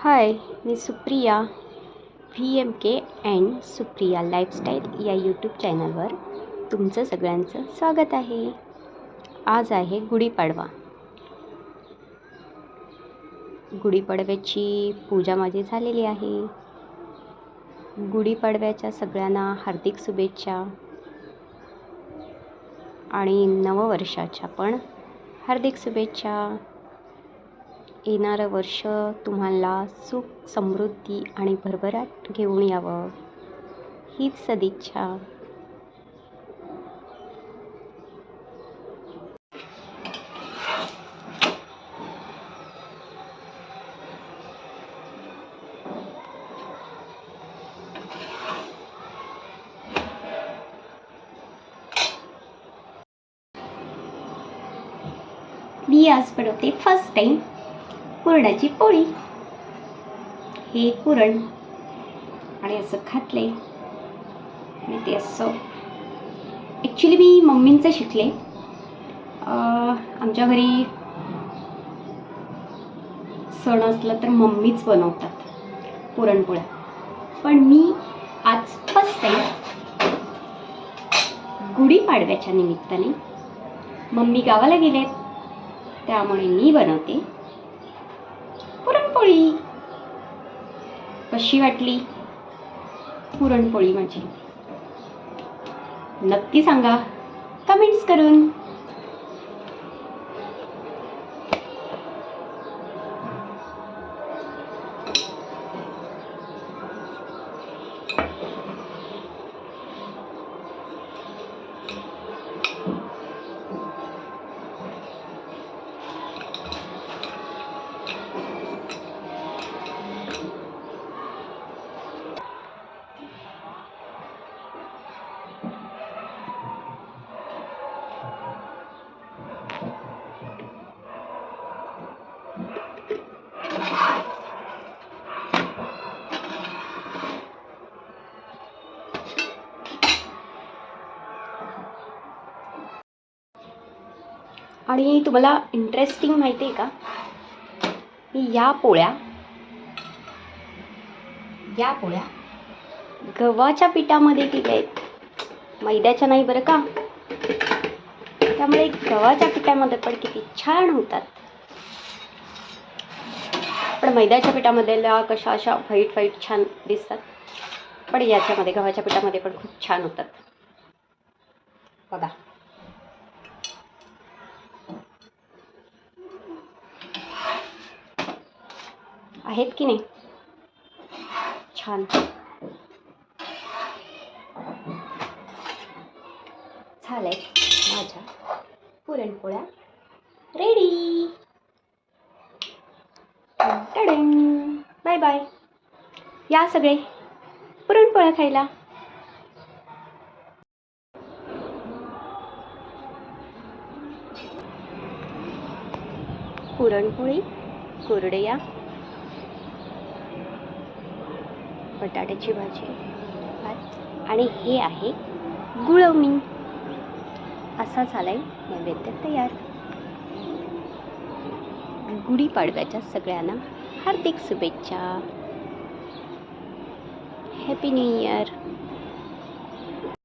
High me Supriya V M K and Supriya lifestyle या YouTube चॅनलवर तुमचं सगळ्यांचं स्वागत आहे. आज आहे गुढीपाडवा. गुढीपाडव्याची पूजा माझी झालेली आहे. गुढीपाडव्याच्या सगळ्यांना हार्दिक शुभेच्छा. आणि नववर्षाच्या पण हार्दिक शुभेच्छा. येणारं वर्ष तुम्हाला सुख समृद्धी आणि भरभराट घेऊन यावं. हीच सदिच्छा. मी आज बनवते फर्स्ट टाईम पुरणाची पोळी. हे पुरण. आणि असं खातले आणि ते असं ॲक्च्युली मी मम्मींचं शिकले. आमच्या घरी सण असला तर मम्मीच बनवतात पुरणपोळ्या. पण मी आज फर्स्ट टाईम गुढीपाडव्याच्या निमित्ताने मम्मी गावाला गेलेत. त्यामुळे मी बनवते. पुरणपोळी. कशी वाटली? पुरणपोळी माझी. नक्की सांगा. कमेंट्स करून. आणि तुम्हाला इंटरेस्टिंग माहिती आहे का मी या पोळ्या या पोळ्या गव्हाच्या पिठामध्ये केल्या आहेत मैद्याच्या नाही बरं का? त्यामुळे गव्हाच्या पिठामध्ये पण किती छान होतात. पण मैद्याच्या पिठामध्ये कशा अशा व्हाईट व्हाईट छान दिसतात. पण याच्यामध्ये गव्हाच्या पिठामध्ये पण खूप छान होतात. बघा. आहेत की नाही? छान. झालंय माझ्या पुरणपोळ्या रेडी बाय बाय या सगळे पुरणपोळ्या खायला. पुरणपोळी कुरडया बटाट्याची भाजी भात आणि हे आहे गुळवणी असा झाला आहे नैवेद्य तयार. गुढीपाडव्याच्या सगळ्यांना हार्दिक शुभेच्छा. Happy new year